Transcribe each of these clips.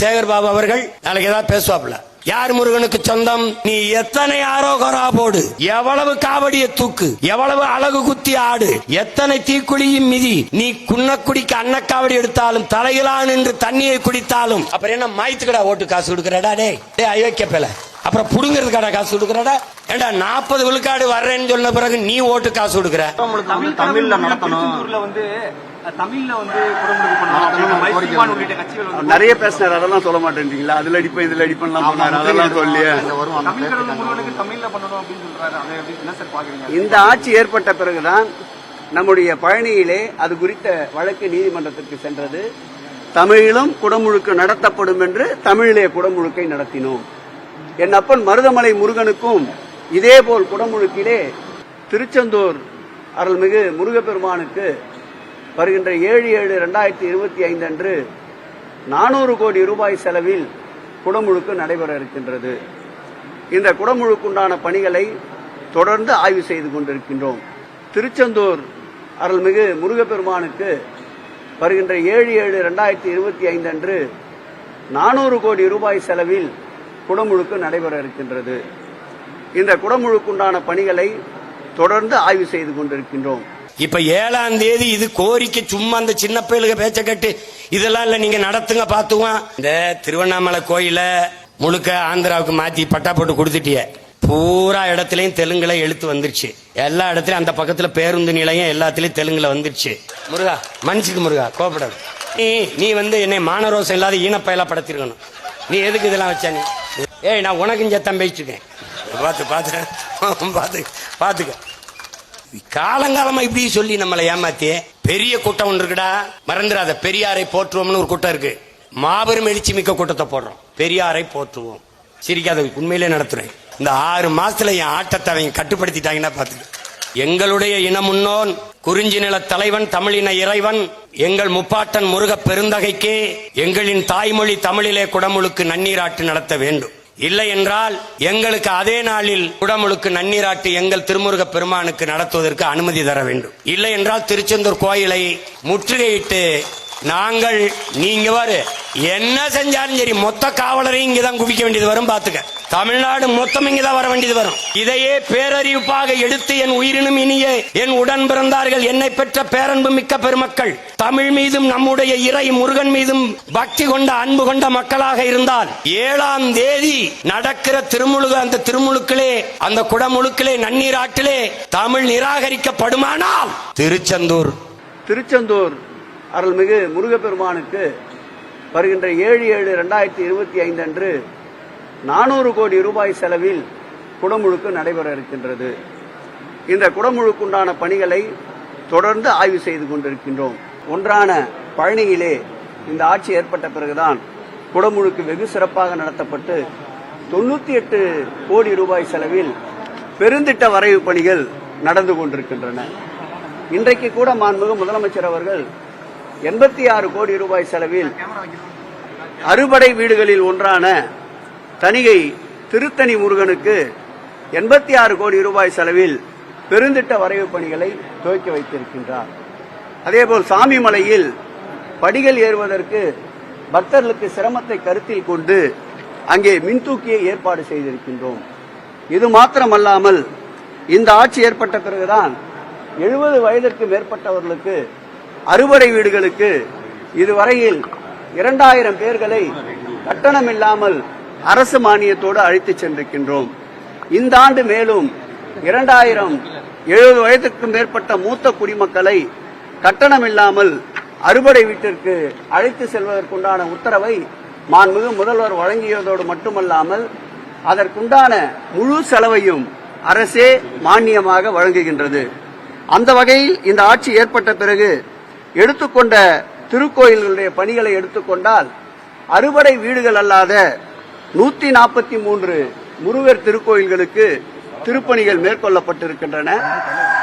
சேகர் பாபு அவர்கள் நாளைக்கு ஏதாவது பேசுவாப்ல யார் முருகனுக்கு சொந்தம்? நீ எத்தனை ஆரோகரா போடு. எவ்வளவு காவடிய தூக்கு. எவ்வளவு அழகு குத்தி ஆடு. எத்தனை தீக்குழியும் மிதி. நீ குன்னக்குடிக்கு அன்னக்காவடி எடுத்தாலும் தலையிலான் என்று தண்ணியை குடித்தாலும். அப்புறம் என்ன மாய்த்துக்கடா ஓட்டு காசு கொடுக்கறடா டே. டே அயோக்கிய பேல அப்புறம் புடுங்கிறதுக்காடா காசு கொடுக்கறடா? ஏண்டா நாற்பது விழுக்காடு வர்றேன்னு சொன்ன பிறகு நீ ஓட்டு காசு கொடுக்கற? தமிழ்ல நடத்தணும். வந்து தமிழ்ல வந்து குடமுழுக்கு நிறைய பேசினார் அதெல்லாம் சொல்ல மாட்டேன்றீங்களா? அதுல அடிப்பேன் இதுல அடிப்பேன்லாம் சொன்னாரு அதெல்லாம் தமிழ்ல பண்ணணும் அப்படின்னு சொல்றாரு. அதை எப்படி என்ன சார் பாக்குறீங்க? இந்த ஆட்சி ஏற்பட்ட பிறகுதான் நம்முடைய பழனியிலே அது குறித்த வழக்கு நீதிமன்றத்திற்கு சென்றது. தமிழிலும் குடமுழுக்கு நடத்தப்படும் என்று தமிழிலே குடமுழுக்கை நடத்தினோம். என் அப்பன் மருதமலை முருகனுக்கும் இதேபோல் குடமுழுக்கிலே திருச்செந்தூர் அருள்மிகு முருகப்பெருமானுக்கு வருகின்ற ஏழு ஏழு ரெண்டாயிரத்தி இருபத்தி ஐந்து அன்று நானூறு கோடி ரூபாய் செலவில் குடமுழுக்கு நடைபெற இருக்கின்றது. இந்த குடமுழுக்குண்டான பணிகளை தொடர்ந்து ஆய்வு செய்து கொண்டிருக்கின்றோம். திருச்செந்தூர் அருள்மிகு முருகப்பெருமானுக்கு வருகின்ற ஏழு ஏழு ரெண்டாயிரத்தி இருபத்தி ஐந்து அன்று நானூறு கோடி ரூபாய் செலவில் குடமுழுக்கு நடைபெற இருக்கின்றது. இந்த குடமுழுக்குண்டான பணிகளை தொடர்ந்து ஆய்வு செய்து கொண்டிருக்கின்றோம். இப்ப ஏழாம் தேதி இது கோரிக்கை சும்மா அந்த சின்ன பயலுக பேச்ச கட்டு இதெல்லாம் இல்ல நீங்க நடத்துங்க பாத்துவான் இந்த திருவண்ணாமலை கோயில முழுக்க ஆந்திராவுக்கு மாத்தி பட்டா போட்டு கொடுத்துட்டிய. பூரா இடத்துலயும் தெலுங்குல எழுத்து வந்துருச்சு. எல்லா இடத்துலயும் அந்த பக்கத்துல பேருந்து நிலையம் எல்லாத்துலயும் தெலுங்குல வந்துருச்சு. முருகா மன்னிச்சுக்கு முருகா கோபப்படாது. நீ நீ வந்து என்னை மானரோசம் இல்லாத ஈனப்பயலா படுத்திருக்கணும். நீ எதுக்கு இதெல்லாம் வச்சானே ஏய் நான் உனக்கும் சத்தம் பேசிருக்கேன் பார்த்து பார்த்து பார்த்து பார்த்துக்க காலங்காலமா இப்படி சொல்லி நம்மளை ஏமாத்தி பெரிய கூட்டம் ஒன்று இருக்குடா. மறந்துடாத பெரியாரை போற்றுவோம்னு ஒரு கூட்டம் இருக்கு. மாபெரும் எழுச்சி மிக்க கூட்டத்தை போடுறோம். பெரியாரை போற்றுவோம். சிரிக்காத உண்மையிலே நடத்துறேன். இந்த ஆறு மாசத்துல என் ஆட்டத்தை அவங்க கட்டுப்படுத்திட்டாங்கன்னா பாத்து எங்களுடைய இன முன்னோன் குறிஞ்சி நில தலைவன் தமிழின இறைவன் எங்கள் முப்பாட்டன் முருக பெருந்தகைக்கே எங்களின் தாய்மொழி தமிழிலே குடமுழுக்கு நன்னீராட்டு நடத்த வேண்டும். இல்லை என்றால் எங்களுக்கு அதே நாளில் குடமுழுக்கு நன்னீராட்டு எங்கள் திருமுருக பெருமானுக்கு நடத்துவதற்கு அனுமதி தர வேண்டும். இல்லை என்றால் திருச்செந்தூர் கோயிலை முற்றுகையிட்டு நாங்கள் நீங்க வரு. என்ன செஞ்சாலும் சரி மொத்த காவலரையும் இங்கதான் குவிக்க வேண்டியது வரும் பாத்துக்க. தமிழ்நாடு மொத்தம் இங்கதான் வர வேண்டியது வரும். இதையே பேரறிவிப்பாக எடுத்து என் உயிரினும் இனிய என் உடன் பிறந்தார்கள் என்னை பெற்ற பேரன்பு மிக்க பெருமக்கள் தமிழ் மீதும் நம்முடைய இறை முருகன் மீதும் பக்தி கொண்ட அன்பு கொண்ட மக்களாக இருந்தால் ஏழாம் தேதி நடக்கிற திருமுழுக அந்த திருமுழுக்கிலே அந்த குடமுழுக்கிலே நன்னீராட்டிலே தமிழ் நிராகரிக்கப்படுமானால் திருச்செந்தூர். திருச்செந்தூர் அருள்மிகு முருகப்பெருமானுக்கு வருகின்ற ஏழு ஏழு ரெண்டாயிரத்தி இருபத்தி ஐந்து அன்று நானூறு கோடி ரூபாய் செலவில் குடமுழுக்கு நடைபெற இருக்கின்றது. இந்த குடமுழுக்குண்டான பணிகளை தொடர்ந்து ஆய்வு செய்து கொண்டிருக்கின்றோம். ஒன்றான பழனியிலே இந்த ஆட்சி ஏற்பட்ட பிறகுதான் குடமுழுக்கு வெகு சிறப்பாக நடத்தப்பட்டு தொண்ணூத்தி எட்டு கோடி ரூபாய் செலவில் பெருந்திட்ட வரைவு பணிகள் நடந்து கொண்டிருக்கின்றன. இன்றைக்கு கூட மாண்புமிகு முதலமைச்சர் அவர்கள் எண்பத்தி ஆறு கோடி ரூபாய் செலவில் அறுபடை வீடுகளில் ஒன்றான தணிகை திருத்தணி முருகனுக்கு எண்பத்தி ஆறு கோடி ரூபாய் செலவில் பெருந்திட்ட வரைவு பணிகளை துவக்கி வைத்திருக்கின்றார். அதேபோல் சாமிமலையில் படிகள் ஏறுவதற்கு பக்தர்களுக்கு சிரமத்தை கருத்தில் கொண்டு அங்கே மின்தூக்கியை ஏற்பாடு செய்திருக்கின்றோம். இது மாத்திரமல்லாமல் இந்த ஆட்சி ஏற்பட்ட பிறகுதான் எழுபது வயதிற்கு மேற்பட்டவர்களுக்கு அறுவடை வீடுகளுக்கு இதுவரையில் இரண்டாயிரம் பேர்களை கட்டணமில்லாமல் அரசு மானியத்தோடு அழைத்துச் சென்றிருக்கின்றோம். இந்த ஆண்டு மேலும் இரண்டாயிரம் எழுபது வயதுக்கும் மேற்பட்ட மூத்த குடிமக்களை கட்டணமில்லாமல் அறுவடை வீட்டிற்கு அழைத்து செல்வதற்குண்டான உத்தரவை மாண்புமிகு முதல்வர் வழங்கியதோடு மட்டுமல்லாமல் அதற்குண்டான முழு செலவையும் அரசே மானியமாக வழங்குகின்றது. அந்த வகையில் இந்த ஆட்சி ஏற்பட்ட பிறகு எடுத்துக்கொண்ட திருக்கோயில்களுடைய பணிகளை எடுத்துக்கொண்டால் அறுபடை வீடுகள் அல்லாத நூத்தி நாற்பத்தி மூன்று முருகர் திருக்கோயில்களுக்கு திருப்பணிகள் மேற்கொள்ளப்பட்டிருக்கின்றன.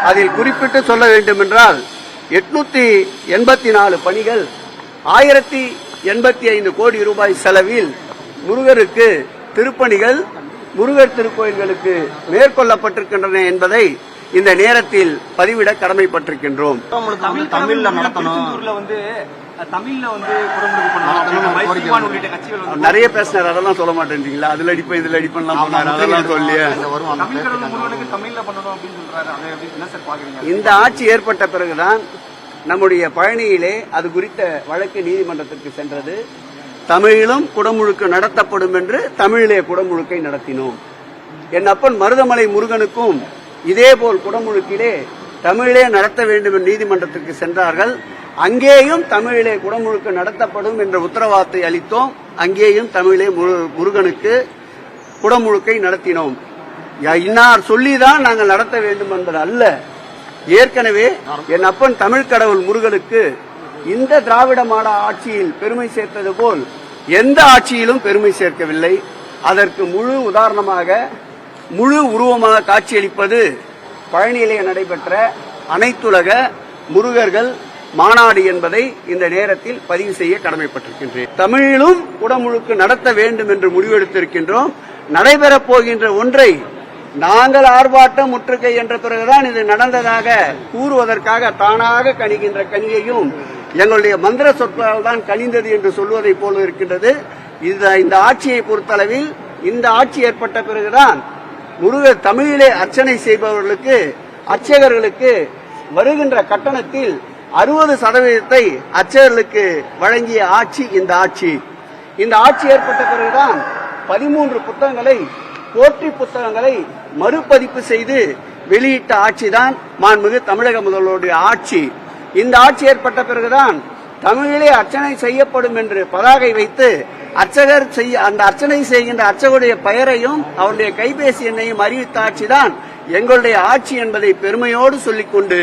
அதில் குறிப்பிட்டு சொல்ல வேண்டுமென்றால் எட்நூத்தி எண்பத்தி நாலு பணிகள் ஆயிரத்தி எண்பத்தி ஐந்து கோடி ரூபாய் செலவில் முருகருக்கு திருப்பணிகள் முருகர் திருக்கோயில்களுக்கு மேற்கொள்ளப்பட்டிருக்கின்றன என்பதை இந்த நேரத்தில் பதிவிட கடமைப்பட்டிருக்கின்றோம். தமிழ்ல நடத்தணும் வந்து தமிழ்ல வந்து நிறைய பேசினார் அதெல்லாம் சொல்ல மாட்டேன்றீங்களா? அதுல அடிப்பேன் இதுல அடிப்பேன்லாம் பண்ணாரு அதெல்லாம் சொல்லியே தமிழ் கடவுள் முருகனுக்கு தமிழ்ல பண்ணணும் அப்படின்னு சொல்றாரு. அதை எப்படி என்ன சார் பாக்குறீங்க? இந்த ஆட்சி ஏற்பட்ட பிறகுதான் நம்முடைய பழனியிலே அது குறித்த வழக்கு நீதிமன்றத்திற்கு சென்றது. தமிழிலும் குடமுழுக்கு நடத்தப்படும் என்று தமிழிலே குடமுழுக்கை நடத்தினோம். என் அப்பன் மருதமலை முருகனுக்கும் இதேபோல் குடமுழுக்கிலே தமிழிலே நடத்த வேண்டும் என்று நீதிமன்றத்திற்கு சென்றார்கள். அங்கேயும் தமிழிலே குடமுழுக்கு நடத்தப்படும் என்ற உத்தரவாதத்தை அளித்தோம். அங்கேயும் தமிழிலே முருகனுக்கு குடமுழுக்கை நடத்தினோம். இன்னார் சொல்லிதான் நாங்கள் நடத்த வேண்டும் என்பது அல்ல. ஏற்கனவே என் அப்பன் தமிழ் கடவுள் முருகனுக்கு இந்த திராவிட மாட ஆட்சியில் பெருமை சேர்த்தது போல் எந்த ஆட்சியிலும் பெருமை சேர்க்கவில்லை. அதற்கு முழு உதாரணமாக முழு உருவமாக காட்சியளிப்பது பழனியிலே நடைபெற்ற அனைத்துலக முருகர்கள் மாநாடு என்பதை இந்த நேரத்தில் பதிவு செய்ய கடமைப்பட்டிருக்கின்றேன். தமிழிலும் குடமுழுக்கு நடத்த வேண்டும் என்று முடிவெடுத்திருக்கின்றோம். நடைபெறப் போகின்ற ஒன்றை நாங்கள் ஆர்ப்பாட்டம் முற்றுகை என்ற பிறகுதான் இது நடந்ததாக கூறுவதற்காக தானாக கணிகின்ற கனியையும் எங்களுடைய மந்திர சொற்களால் தான் கணிந்தது என்று சொல்வதை போல இருக்கின்றது. இந்த இந்த ஆட்சியை பொறுத்தளவில் இந்த ஆட்சி ஏற்பட்ட பிறகுதான் முருக தமிழிலே அர்ச்சனை செய்பவர்களுக்கு அர்ச்சகர்களுக்கு வருகின்ற கட்டணத்தில் அறுபது சதவீதத்தை அர்ச்சகர்களுக்கு வழங்கிய ஆட்சி இந்த ஆட்சி. இந்த ஆட்சி ஏற்பட்ட பிறகுதான் பதிமூன்று புத்தகங்களை போற்றி புத்தகங்களை மறுபதிப்பு செய்து வெளியிட்ட ஆட்சிதான் மாண்புமிகு தமிழக முதல்வருடைய ஆட்சி. இந்த ஆட்சி ஏற்பட்ட பிறகுதான் தமிழிலே அர்ச்சனை செய்யப்படும் என்று பதாகை வைத்து அர்ச்சகர் செய்ய அந்த அர்ச்சனை செய்கின்ற அர்ச்சகருடைய பெயரையும் அவருடைய கைபேசி எண்ணையும் அறிவித்த ஆட்சிதான் எங்களுடைய ஆட்சி என்பதை பெருமையோடு சொல்லிக்கொண்டு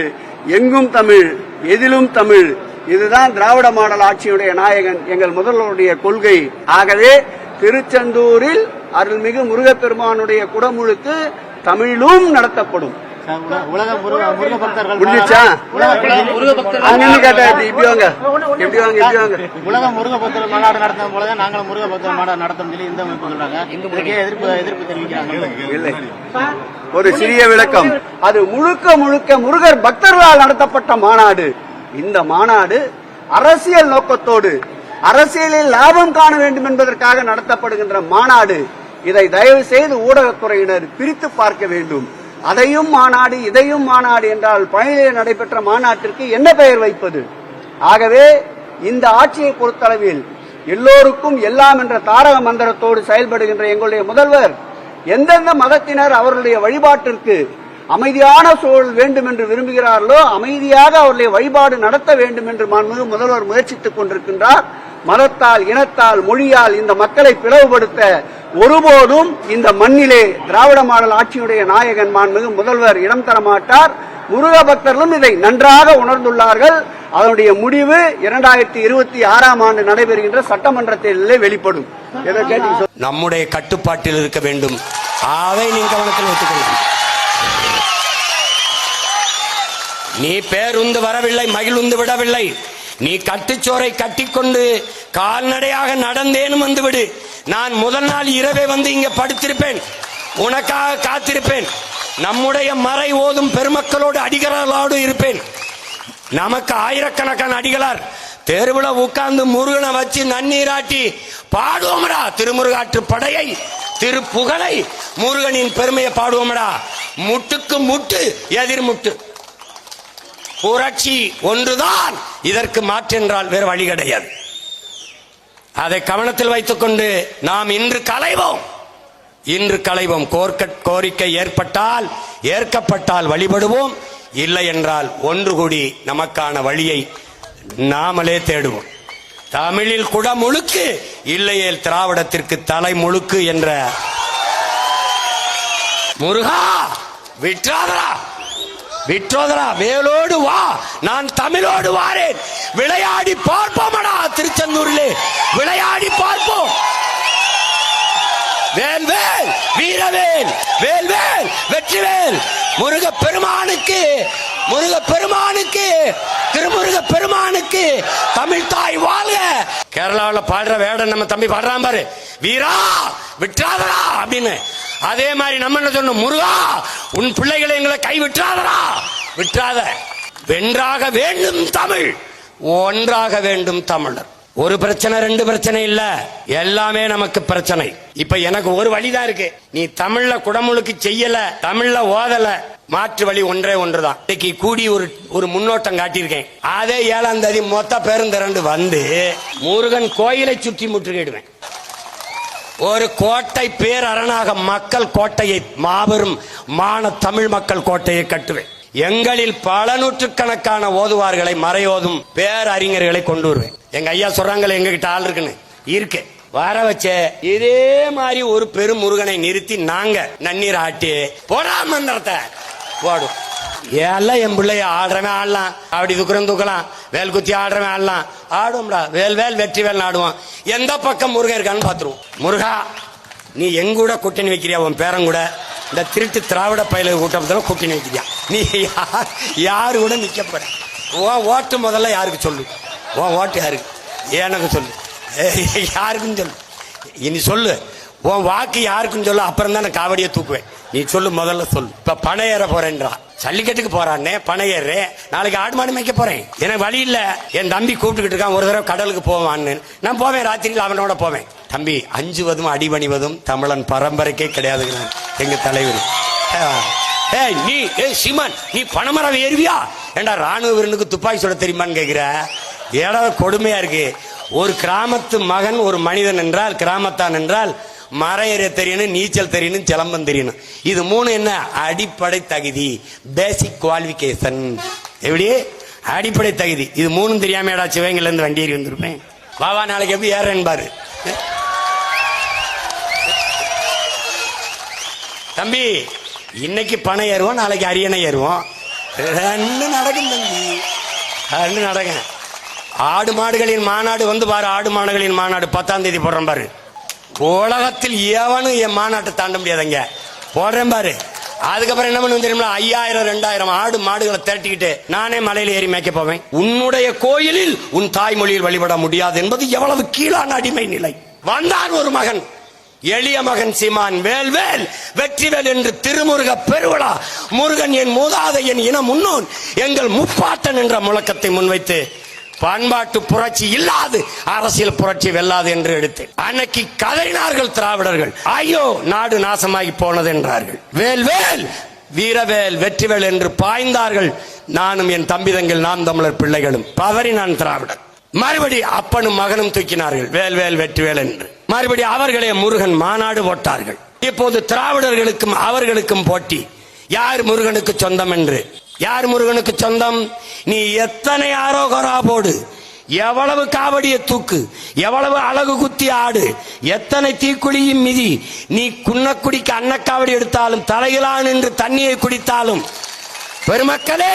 எங்கும் தமிழ் எதிலும் தமிழ் இதுதான் திராவிட மாடல் ஆட்சியுடைய நாயகன் எங்கள் முதல்வருடைய கொள்கை. ஆகவே திருச்செந்தூரில் அருள்மிகு முருகப்பெருமானுடைய குடமுழுக்கு தமிழும் நடத்தப்படும். உலக முருக முருக பக்தர்கள் முடிஞ்சுச்சா முருக பக்தர்கள் அங்க நின்னு கேட்டா எப்படி இப்படி வாங்க. எப்படி வாங்க இப்படி வாங்க? உலக முருக பக்தர்கள் மாநாடு நடத்தும் போல நாங்களும் முருக பக்தர் மாநாடு நடத்தும் சொல்லி இந்த அமைப்பு சொல்றாங்க. இதுக்கே எதிர்ப்பு எதிர்ப்பு தெரிவிக்கிறாங்க. இல்லை ஒரு சிறிய விளக்கம். அது முழுக்க முழுக்க முருகர் பக்தர்களால் நடத்தப்பட்ட மாநாடு. இந்த மாநாடு அரசியல் நோக்கத்தோடு அரசியலில் லாபம் காண வேண்டும் என்பதற்காக நடத்தப்படுகின்ற மாநாடு. இதை தயவு செய்து ஊடகத்துறையினர் பிரித்து பார்க்க வேண்டும். அதையும் மாநாடு இதையும் மாநாடு என்றால் பழனியிலே நடைபெற்ற மாநாட்டிற்கு என்ன பெயர் வைப்பது? ஆகவே இந்த ஆட்சியை பொறுத்தளவில் எல்லோருக்கும் எல்லாம் என்ற தாரக மந்திரத்தோடு செயல்படுகின்ற எங்களுடைய முதல்வர் எந்தெந்த மதத்தினர் அவர்களுடைய வழிபாட்டிற்கு அமைதியான சூழல் வேண்டும் என்று விரும்புகிறார்களோ அமைதியாக அவருடைய வழிபாடு நடத்த வேண்டும் என்று முதல்வர் முயற்சித்துக் கொண்டிருக்கின்றார். மதத்தால் இனத்தால் மொழியால் இந்த மக்களை பிளவுபடுத்த ஒருபோதும் இந்த மண்ணிலே திராவிட மாடல் ஆட்சியுடைய நாயகன் மாண்புமிகு முதல்வர் இடம் தர மாட்டார். முருக பக்தர்களும் இதை நன்றாக உணர்ந்துள்ளார்கள். அதனுடைய முடிவு இரண்டாயிரத்தி இருபத்தி ஆறாம் ஆண்டு நடைபெறுகின்ற சட்டமன்ற வெளிப்படும். நம்முடைய கட்டுப்பாட்டில் இருக்க வேண்டும். அதை நீங்கள் கவனத்தில் வைத்துக் நீ பேருந்து வரவில்லை மகிழ்ந்து விடவில்லை. நீ கட்டுச்சோரை கட்டிக்கொண்டு கால்நடையாக நடந்தேனும் வந்து விடு நான் முதல் நாள் இரவே வந்து இங்க படுத்திருப்பேன். உனக்காக காத்திருப்பேன். நம்முடைய மறை ஓதும் பெருமக்களோடு அடிகளாரோடு இருப்பேன். நமக்கு ஆயிரக்கணக்கான அடிகளார். தெருவில் உட்கார்ந்து முருகனை வச்சு நன்னீராட்டி பாடுவோம்டா திருமுருகாற்று படையை திருப்புகழை முருகனின் பெருமையை பாடுவோம்டா. முட்டுக்கு முட்டு எதிர்முட்டு புரட்சி ஒன்றுதான். இதற்கு மாற்றென்றால் வேறு வழி கிடையாது. அதை கவனத்தில் வைத்துக்கொண்டு நாம் இன்று களைவோம். இன்று களைவோம். கோர்க்க கோரிக்கை ஏற்பட்டால் ஏற்கப்பட்டால் வழிபடுவோம். இல்லை என்றால் ஒன்று கூடி நமக்கான வழியை நாமளே தேடுவோம். தமிழில் குட முழுக்கு இல்லையேல் திராவிடத்திற்கு தலை முழுக்கு என்ற முருகா விற்றாதரா விற்றோதரா வேலோடு வா நான் தமிழோடு வாரேன். விளையாடி பார்ப்போமடா திருச்செந்தூரிலே. விளையாடி பார்ப்போம். வேல்வேல் வீரவேல் வேல்வேல் வெற்றிவேல். முருக பெருமானுக்கு முருக பெருமானுக்கு திருமுருக பெருமானுக்கு தமிழ் தாய் வாழ்க. கேரளாவில் பாடுற வேடன் நம்ம தம்பி பாடுறான் பாரு. வீரா விட்டாதரா அப்படின்னு. அதே மாதிரி நம்ம என்ன சொன்னோம் முருகா உன் பிள்ளைகளை எங்களை கை விட்டுறாதடா விட்டுறாத வென்றாக வேண்டும் தமிழ். ஒன்றாக வேண்டும் தமிழர். ஒரு பிரச்சனை ரெண்டு பிரச்சனை இல்ல. எல்லாமே நமக்கு பிரச்சனை. இப்ப எனக்கு ஒரு வழிதான் இருக்கு. நீ தமிழ்ல குடமுழுக்கு செய்யல தமிழ்ல ஓதல. மாற்று வழி ஒன்றே ஒன்றுதான். இன்னைக்கு கூடி ஒரு ஒரு முன்னோட்டம் காட்டியிருக்கேன். அதே ஏழாம் தேதி மொத்த பேருந்திரண்டு வந்து முருகன் கோயிலை சுற்றி முற்றுகையிடுவேன். ஒரு கோட்டை பேரரணாக மக்கள் கோட்டையை மாபெரும் மான தமிழ் மக்கள் கோட்டையை கட்டுவேன். எங்களில் பல நூற்றுக்கணக்கான ஓதுவார்களை மறையோதும் பேரறிஞர்களை கொண்டு வருவேன். எங்க ஐயா சொல்றாங்களே எங்ககிட்ட ஆள் இருக்குன்னு. இருக்கு வர வச்ச இதே மாதிரி ஒரு பெரும் முருகனை நிறுத்தி நாங்க நன்னீர் ஆட்டி போடா மந்திரத்தை. போடும் எல்லாம் என் பிள்ளைய ஆடுறவன் ஆடலாம்? அப்படி விக்ரம் தூக்கலாம். வேல் குத்தி ஆடுறவன் ஆடலாம். ஆடுவோம்டா வேல் வேல் வெற்றி வேல் ஆடுவோம் எந்த பக்கம் முருகன் இருக்கான்னு பாத்துருவோம். முருகா நீ எங்கூட கூட்டணி வைக்கிறியா? உன் பேரன் கூட. இந்த திருட்டு திராவிட பயில கூட்டத்தில் கூட்டணி வைக்கிறியா? நீ யார் யாரு கூட நிற்கப்பட போற? உன் ஓட்டு முதல்ல யாருக்கு சொல்லு? உன் ஓட்டு யாருக்கு? எனக்கு சொல்லு. ஏய், யாருக்குன்னு சொல்லு. இனி சொல்லு. உன் வாக்கு யாருக்குன்னு சொல்லு. அப்புறம் தான் நான் காவடியை தூக்குவேன். நீ சொல்லு முதல்ல சொல்லு. இப்போ பணம் ஏற போறேன்றா. ஜல்லிக்கட்டுக்கு போறானே பணையர் ஏறு. நாளைக்கு ஆடு மாடு மேய்க்க போறேன். எனக்கு வழி இல்ல. என் தம்பி கூப்பிட்டுக்கிட்டு இருக்கான் ஒரு தடவை கடலுக்கு போவான்னு. நான் போவேன் ராத்திரியில் அவனோட போவேன். தம்பி அஞ்சுவதும் அடிபணிவதும் தமிழன் பரம்பரைக்கே கிடையாதுங்கிறான் எங்க தலைவர். ஏய் நீ ஏய் சீமான் நீ பணமரம் ஏறுவியா? ஏண்டா ராணுவ வீரனுக்கு துப்பாக்கி சுட தெரியுமான்னு கேட்குற ஏடா கொடுமையா இருக்கு. ஒரு கிராமத்து மகன் ஒரு மனிதன் என்றால் கிராமத்தான் என்றால் மரம் ஏற தெரியணும் நீச்சல் தெரியணும் சிலம்பம் தெரியணும் இது மூணு என்ன? அடிப்படை தகுதி. பேசிக் குவாலிபிகேஷன் எப்படி? அடிப்படை தகுதி. இது மூணும் தெரியாம ஏடா சிவகங்கையில இருந்து வண்டி ஏறி வந்திருப்பேன்? வாவா நாளைக்கு எப்படி ஏறேன் பாரு. தம்பி இன்னைக்கு பணம் ஏறுவோம் நாளைக்கு அரியணை ஏறுவோம். ரெண்டு நடக்கும் தம்பி. ரெண்டு நடக்கும். ஆடு மாடுகளின் மாநாடு வந்து பாரு ஆடு மாடுகளின் மாநாடு பத்தாம் தேதி போடுறேன் பாரு. உலகத்தில் எவனும் என் மாநாட்டை தாண்ட முடியாதுங்க. போடுறேன் பாரு. அதுக்கப்புறம் என்ன பண்ணுவோம் தெரியுமா? ஐயாயிரம் ரெண்டாயிரம் ஆடு மாடுகளை திரட்டிக்கிட்டு நானே மலையில ஏறி மேய்க்க போவேன். உன்னுடைய கோயிலில் உன் தாய்மொழியில் வழிபட முடியாது என்பது எவ்வளவு கீழான அடிமை நிலை. வந்தான் ஒரு மகன். எளிய மகன் சீமான் வேல்வேல் வெற்றிவேல் என்று திருமுருக பெருவிழா. முருகன் என் மூதாதையன் இன முன்னோன். எங்கள் முப்பாட்டன் என்ற முழக்கத்தை முன்வைத்து பண்பாட்டு புரட்சி இல்லாது அரசியல் புரட்சி வெல்லாது என்று எடுத்தேன். அன்னைக்கு கதறினார்கள் திராவிடர்கள். ஐயோ நாடு நாசமாகி போனது என்றார்கள். வேல் வேல்! வீரவேல் வெற்றிவேல் என்று பாய்ந்தார்கள். நானும் என் தம்பிதங்கள் நாம் தமிழர் பிள்ளைகளும். பதறி நான் திராவிடர். மறுபடி அப்பனும் மகனும் தூக்கினார்கள். வேல் வேல் வெற்றிவேல் என்று. மறுபடி அவர்களே முருகன் மாநாடு போட்டார்கள். இப்போது திராவிடர்களுக்கும் அவர்களுக்கும் போட்டி. யார் முருகனுக்கு சொந்தம் என்று? யார் முருகனுக்கு சொந்தம்? நீ எத்தனை ஆரோகரா போடு? எவ்வளவு காவடிய தூக்கு? எவ்வளவு அழகு குத்தி ஆடு? எத்தனை தீக்குழியும் மிதி? நீ குன்னக்குடிக்கு அன்னக்காவடி எடுத்தாலும் தலையிலான் என்று தண்ணியை குடித்தாலும். பெருமக்களே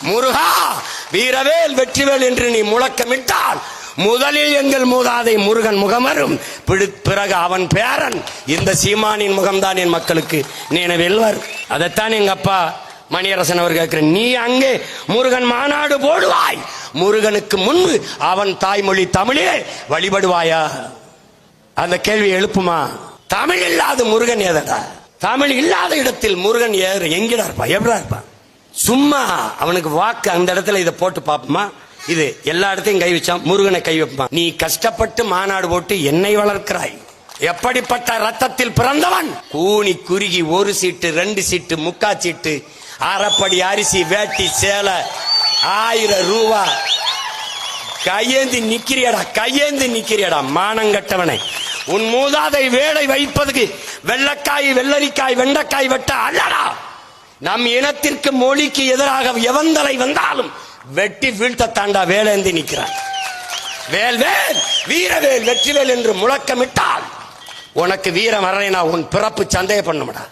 முருகா வீரவேல் வெற்றிவேல் என்று நீ முழக்கமிட்டால் முதலில் எங்கள் மூதாதை முருகன் முகமரும் பிடி- பிறகு அவன் பேரன். இந்த சீமானின் முகம்தான் என் மக்களுக்கு நினைவில் வெல்வர் அதைத்தான் எங்க அப்பா மணியரசன் அவர் கேட்கிற நீ அங்கே முருகன் மாநாடு போடுவாய். முருகனுக்கு முன்பு அவன் தாய்மொழி தமிழே வழிபடுவாயா? அந்த கேள்வி எழுப்புமா? தமிழ் இல்லாத முருகன் ஏதடா? தமிழ் இல்லாத இடத்தில் முருகன் ஏறு எங்கடா இருப்பான் எப்படா இருப்பான் சும்மா அவனுக்கு வாக்கு அந்த இடத்துல இதை போட்டு பாப்போமா இது எல்லா இடத்தையும் கை வச்சான் முருகனை கை வைப்பான். நீ கஷ்டப்பட்டு மாநாடு போட்டு என்னை வளர்க்கிறாய். எப்படிப்பட்ட ரத்தத்தில் பிறந்தவன்? கூனி குறுகி ஒரு சீட்டு ரெண்டு சீட்டு முக்கா சீட்டு அரைப்படி அரிசி வேட்டி சேலை ஆயிரம் ரூபா. கையேந்தி நிக்கிறியடா கையேந்தி நிக்கிறியடா மானங்கட்டவனை உன் மூதாதை வேலை வைப்பதுக்கு வெள்ளக்காய் வெள்ளரிக்காய் வெண்டைக்காய் வெட்ட அல்லடா. நம் இனத்திற்கு மொழிக்கு எதிராக எவந்தலை வந்தாலும் வெட்டி வீழ்த்த தாண்டா வேலேந்தி நிற்கிறான் வேல் வேல் வீரவேல் வெற்றிவேல் என்று முழக்கமிட்டால் உனக்கு வீரம் வரலைனா உன் பிறப்பு சந்தேக பண்ணுமடா.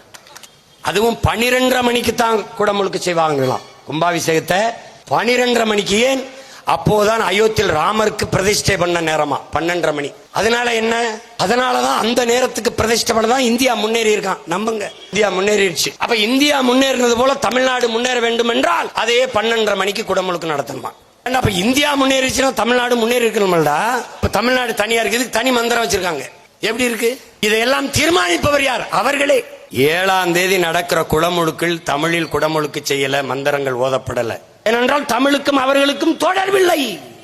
அதுவும் பனிரெண்டரை மணிக்கு தான் குடமுழுக்கு செய்வாங்களாம். கும்பாபிஷேகத்தை பனிரெண்டரை மணிக்கு ஏன்? அப்போதான் அயோத்தியில் ராமருக்கு பிரதிஷ்டை பண்ண நேரமா? பன்னெண்டரை மணி. அதனால என்ன? அதனாலதான் அந்த நேரத்துக்கு பிரதிஷ்டை பண்ணதான் இந்தியா முன்னேறி இருக்கான் நம்புங்க. இந்தியா முன்னேறிடுச்சு. அப்ப இந்தியா முன்னேறினது போல தமிழ்நாடு முன்னேற வேண்டும் என்றால் அதே பன்னெண்டரை மணிக்கு குடமுழுக்கு நடத்தணுமா? அப்ப இந்தியா முன்னேறிச்சுன்னா தமிழ்நாடு முன்னேறி இருக்கணும்டா இப்ப தமிழ்நாடு தனியா இருக்கு இதுக்கு தனி மந்திரம் வச்சிருக்காங்க. எப்படி இருக்கு? இதையெல்லாம் தீர்மானிப்பவர் யார்? அவர்களே. ஏழாம் தேதி நடக்கிற குடமுழுக்கில் தமிழில் குடமுழுக்கு செய்யல மந்திரங்கள் ஓதப்படல. ஏனென்றால் தமிழுக்கும் அவர்களுக்கும் தொடர்பில்லை.